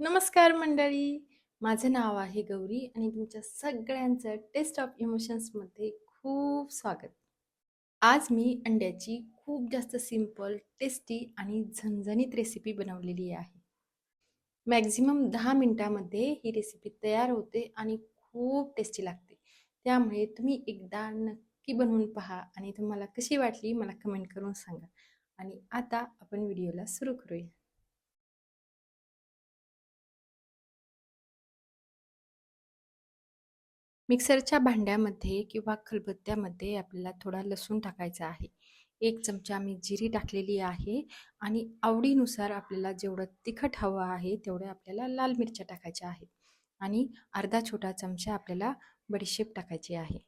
नमस्कार मंडळी. माझं नाव आहे गौरी आणि तुमच्या सगळ्यांचं टेस्ट ऑफ इमोशन्समध्ये खूप स्वागत. आज मी अंड्याची खूप जास्त सिंपल टेस्टी आणि झणझणीत रेसिपी बनवलेली आहे. मॅक्झिमम दहा मिनटामध्ये ही रेसिपी तयार होते आणि खूप टेस्टी लागते. त्यामुळे तुम्ही एकदा नक्की बनवून पहा आणि तुम्हाला कशी वाटली मला कमेंट करून सांगा. आणि आता आपण व्हिडिओला सुरू करूया. मिक्सरच्या भांड्यामध्ये किंवा खलबत्त्यामध्ये आपल्याला थोडा लसूण टाकायचा आहे. एक चमचा मी जिरी टाकलेली आहे आणि आवडीनुसार आपल्याला जेवढं तिखट हवं आहे तेवढं आपल्याला लाल मिरच्या टाकायच्या आहेत आणि अर्धा छोटा चमचा आपल्याला बडीशेप टाकायची आहे.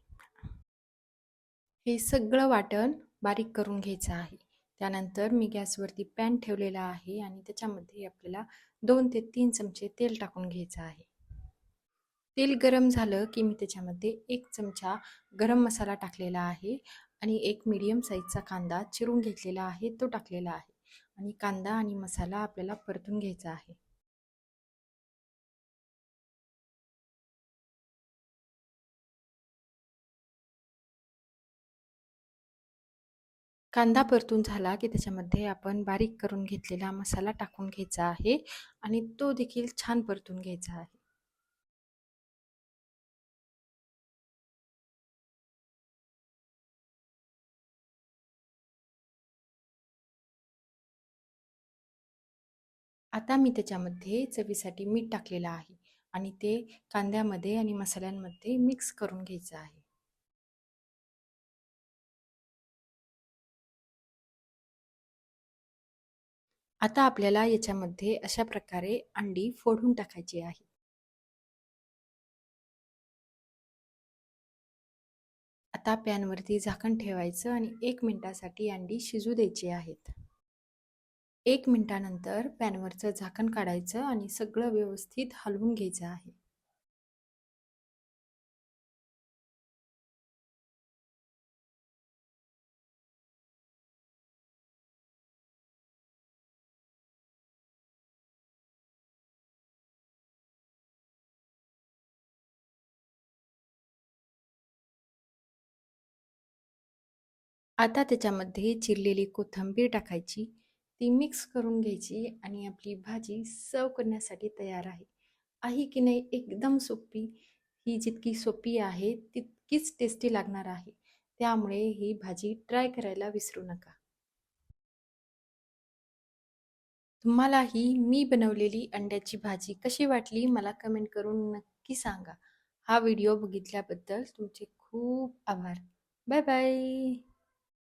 हे सगळं वाटण बारीक करून घ्यायचं आहे. त्यानंतर मी गॅसवरती पॅन ठेवलेला आहे आणि त्याच्यामध्ये आपल्याला दोन ते तीन चमचे तेल टाकून घ्यायचं आहे. तेल गरम झालं की मी त्याच्यामध्ये एक चमचा गरम मसाला टाकलेला आहे आणि एक मीडियम साईजचा कांदा चिरून घेतलेला आहे तो टाकलेला आहे. आणि कांदा आणि मसाला आपल्याला परतून घ्यायचा आहे. कांदा परतून झाला की त्याच्यामध्ये आपण बारीक करून घेतलेला मसाला टाकून घ्यायचा आहे आणि तो देखील छान परतून घ्यायचा आहे. आता मी त्याच्यामध्ये चवीसाठी मीठ टाकलेलं आहे आणि ते कांद्यामध्ये आणि मसाल्यांमध्ये मिक्स करून घ्यायचं आहे. आता आपल्याला याच्यामध्ये अशा प्रकारे अंडी फोडून टाकायची आहे. आता पॅनवरती झाकण ठेवायचं आणि एक मिनिटासाठी अंडी शिजू द्यायची आहेत. एक मिनटानंतर पॅनवरचं झाकण काढायचं आणि सगळं व्यवस्थित हलवून घ्यायचं आहे. आता त्याच्यामध्ये चिरलेली कोथिंबीर टाकायची. ती मिक्स करून घ्यायची आणि आपली भाजी सर्व करण्यासाठी तयार आहे. आहे की नाही एकदम सोपी. ही जितकी सोपी आहे तितकीच टेस्टी लागणार आहे. त्यामुळे ही भाजी ट्राय करायला विसरू नका. तुम्हाला ही मी बनवलेली अंड्याची भाजी कशी वाटली मला कमेंट करून नक्की सांगा. हा व्हिडिओ बघितल्याबद्दल तुमचे खूप आभार. Bye bye